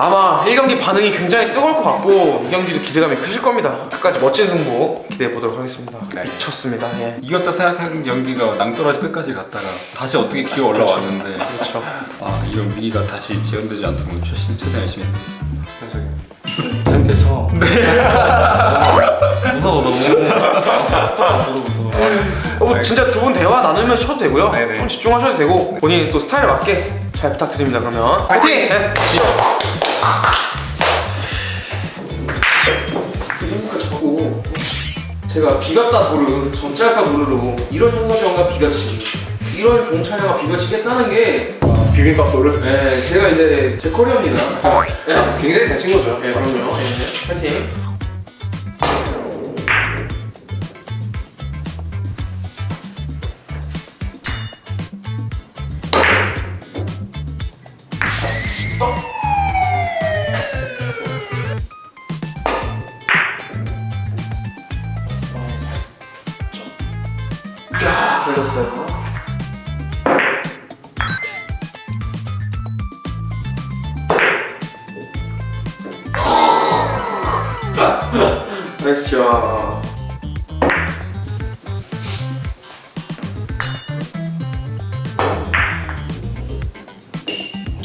아마 1경기 반응이 굉장히 뜨거울 것 같고 2경기도 기대감이 크실 겁니다. 끝까지 멋진 승부 기대해 보도록 하겠습니다. 네. 미쳤습니다. 예. 이겼다 생각한 연기가 낭떠러지 끝까지 갔다가 다시 어떻게 기어 올라왔는데 그렇죠. 아 이런 위기가 다시 지연되지 않도록 최신 최대 열심히 해보겠습니다. 재밌겠어. 무서워 너무. 저도 무서워. 어, 진짜 두 분 대화 나누면 쳐도 되고요. 네네. 좀 집중하셔도 되고 본인 또 스타일 맞게 잘 부탁드립니다. 그러면 파이팅! 네. 그러니까 자꾸 제가 비갔다 도르 정짤사 도르로 이런 현사병과 비가치 이런 종차량과 비가치겠다는 게 비빔밥 도르 네, 제가 이제 제 커리어입니다. 네, 굉장히 잘 친 거죠. 네, 그럼요. 네, 파이팅.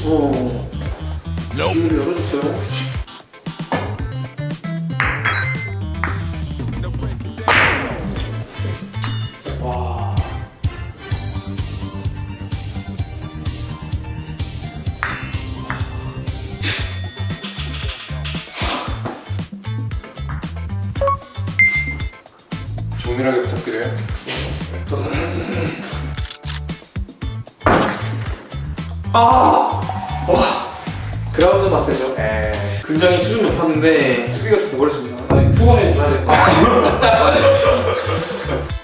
오. 기회를 열어줬어요. 와. 조밀하게 부탁드려요. 그라운드 마세죠. 굉장히 수준 높았는데 수비가 후원해 줘야 될것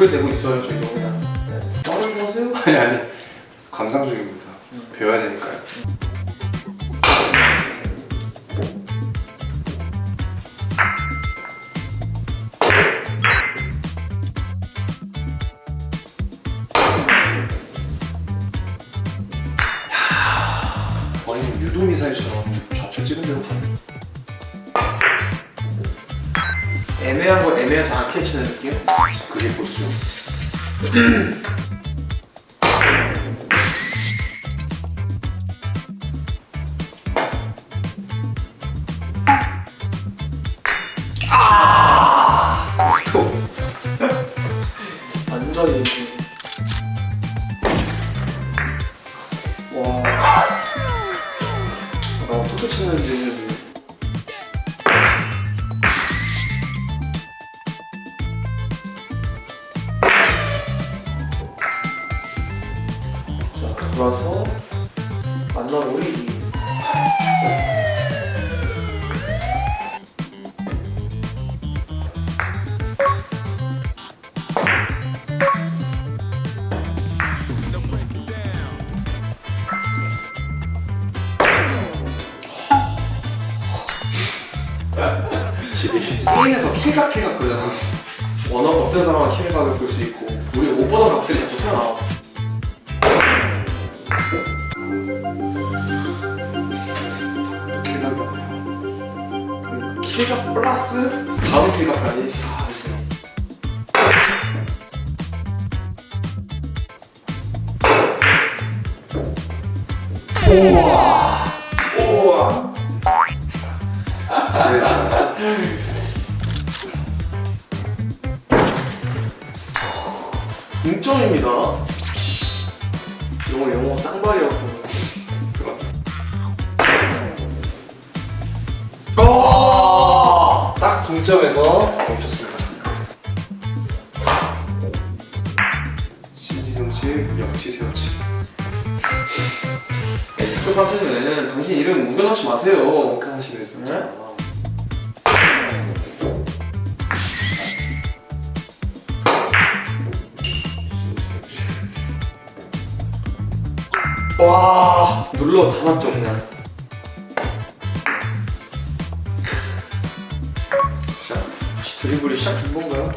그냥 보게 되고 있어요, 저희 영상. 네. 다른 거 하세요? 아니 아니 감상 중입니다. 배워야 되니까요. 거의 뭐 유도 미사일처럼 좌표 찍은 대로 가는. 애매한 거 애매하지 않게 치는 느낌? 보수죠. 완 그 킬각 플러스 다음 킬각까지. 아. 우와. 우와. 동점입니다. 영어 영어 쌍방이었고. 동점에서 멈췄습니다. 씨, 역시 세웠지. 에스크 사태는 당신 이름 우겨넣지 마세요. 하시네 진짜. 와 눌러 담았죠 그냥. 드리블이 시작된 건가요?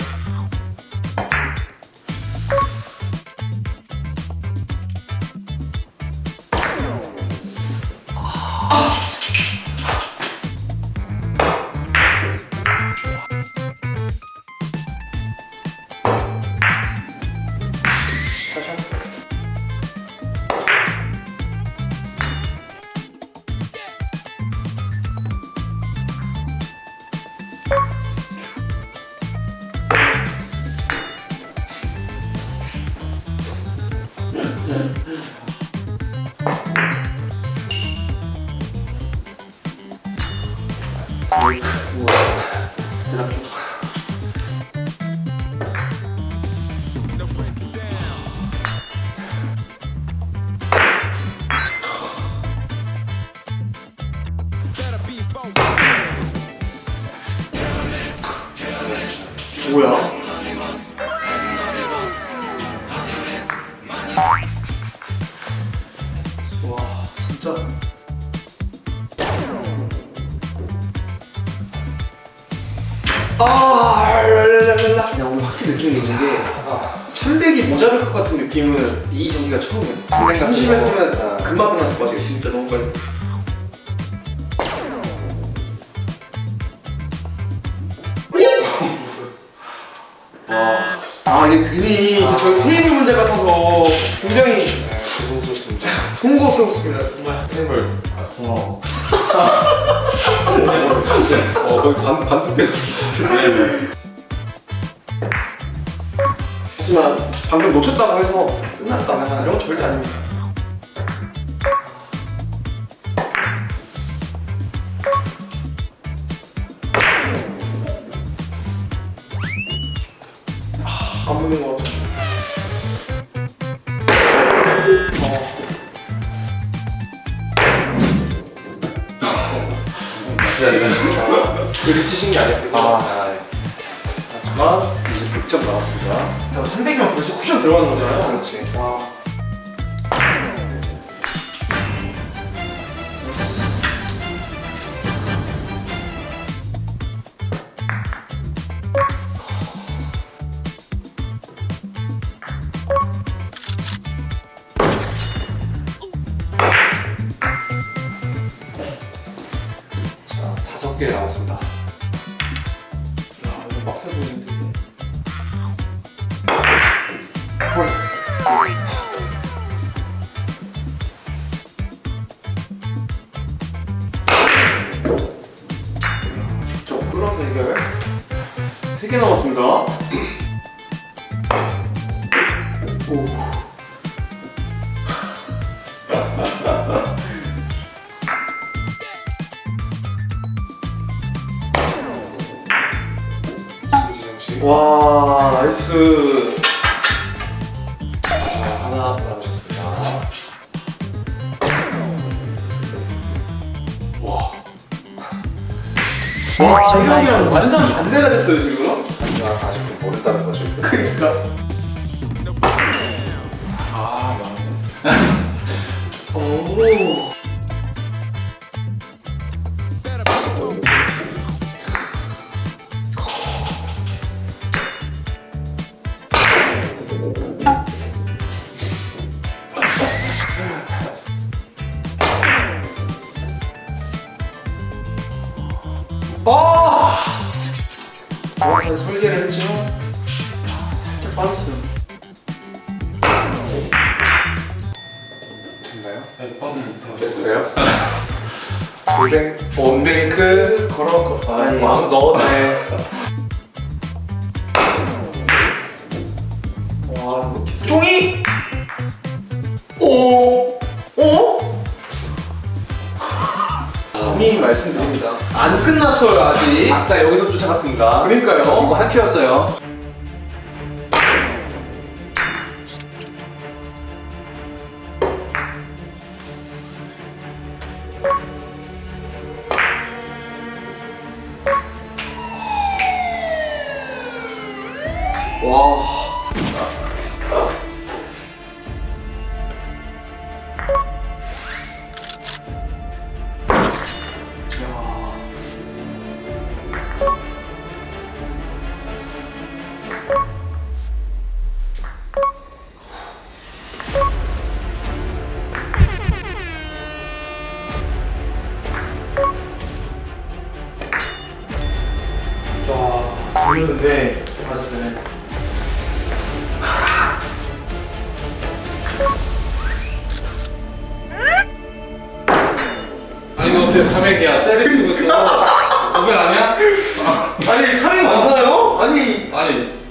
뭐야? 아 랄랄랄라 야 오늘 확실히 느낌이 있는 게 300이 모자랄 것 같은 느낌은 이 경기가 처음이야 300 같은 30 거. 했으면 아. 금방 끝났을 것 같아 진짜 너무 빨리 아 이게 괜히 진짜 저희 테이블 문제 같아서 굉장히 죄송스럽습니다. 송구스럽습니다 정말 테이블 아, 고마워. 어 거의 반 반 두께 하지만 방금 놓쳤다고 해서 끝났다 이런 건 절대 아닙니다 그 미치신 게 아니었고 아, 아, 예. 하지만 이제 100점 나왔습니다. 300이면 벌써 쿠션 들어가는 거잖아요 그렇지. 와. 다섯 개 나왔습니다. 야, 이거 빡세 보이는데. 직접 끌어서 해결. 세개 남았습니다. 오. 나이스. 자, 하나 더 남으셨습니다. 와. 와, 이형이랑 완전 반대가 됐어요, 지금. 하지만 아직도 모른다는 거죠. 일단. 그러니까. 아, 오. 설계를 했지만 살짝 빠졌어요. 됐나요? 네, 뻔히 됐어요? 골뱅 원뱅크 걸어 걸어. 아니 넣었네. 와. 종이. 말씀드립니다. 안 끝났어요 아직. 아까 여기서 쫓아갔습니다. 그러니까요. 이거 한 큐였어요. 너 어떻게 300이야 세리스 써 오벨 아니야? 아니 사이 많나요? 아니 아니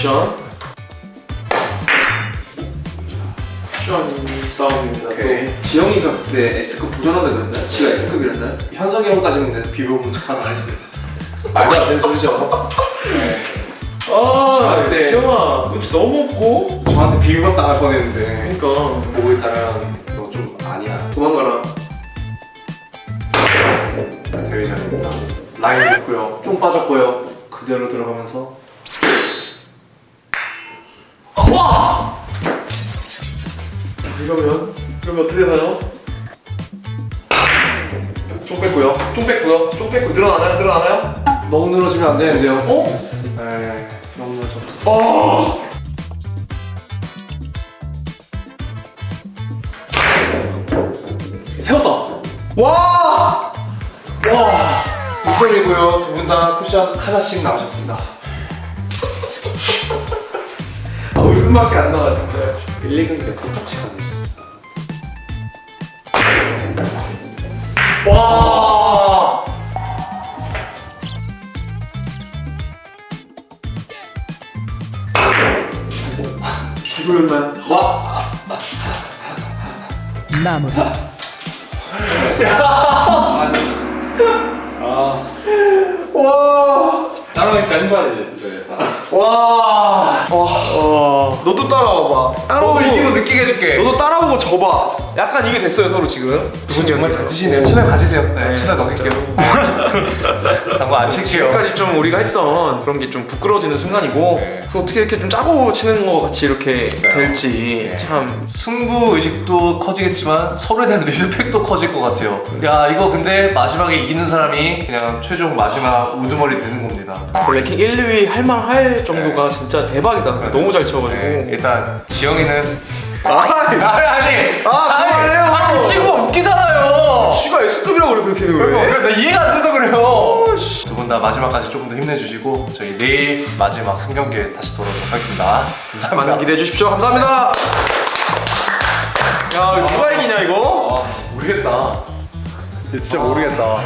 쿠션. 쿠션 다운입니다. 오케이. 지영이가 그때 S급 도전한다 그랬나? 지가 S급이랬나? 또 현석이 형까지는 비벼보면 하나 했어요. 말도 안 되는 소리죠. 아, 네. 지영아, 눈치 너무 없고. 저한테 비빔밥 당할 뻔했는데. 그러니까 보고 있다면 너 좀 아니야. 도망가라. 대회장입니다. 라인 좋고요. 좀 빠졌고요. 그대로 들어가면서. 와! 이러면 이러면 어떻게 되나요? 총 뺐고요. 총 뺐고요. 총 뺐고 늘어나나요? 늘어나나요? 너무 늘어지면 안 되는데요. 어? 네. 너무 늘어졌어. 어! 세웠다. 와! 와! 6점이고요. 두 분 다 쿠션 하나씩 나오셨습니다. 웃음밖에 안 나와 진짜. 1, 2경기가 똑같이 가네 진짜. 와! 잘 돌렸나요? 와! 마무리. 와! 따라오니까 힘봐야지 이제 와! 와! 너도 따라와봐. 따라오고 이기고 느끼게 해줄게. 너도 따라오고 져봐. 약간 이게 됐어요 서로 지금. 두분 정말 잘 치시네요. 채널 가지세요. 네, 채널 진짜. 넣을게요. 당구 안 칠게요. 지금까지 좀 우리가 했던 그런 게 좀 부끄러워지는 순간이고 네. 그 어떻게 이렇게 좀 짜고 치는 것 같이 이렇게 될지 참 승부 의식도 커지겠지만 서로에 대한 리스펙도 커질 것 같아요. 야 이거 근데 마지막에 이기는 사람이 그냥 최종 마지막 우두머리 되는 겁니다. 그 랭킹 1, 2위 할만할 정도가 진짜 대박이다. 너무 잘 쳐가지고. 네, 일단 지영이는 아, 아니 아니 아, 그만해요. 아니 찍고 웃기잖아요. 쥐가 S급이라고 그래 그렇게 는 왜? 나 이해가 안 돼서 그래요. 두 분 다 마지막까지 조금 더 힘내주시고 저희 내일 마지막 3경기에 다시 돌아오도록 하겠습니다. 감사합니다. 많은 기대해 주십시오. 감사합니다. 야, 이거 누가 이기냐 이거? 모르겠다. 진짜 모르겠다.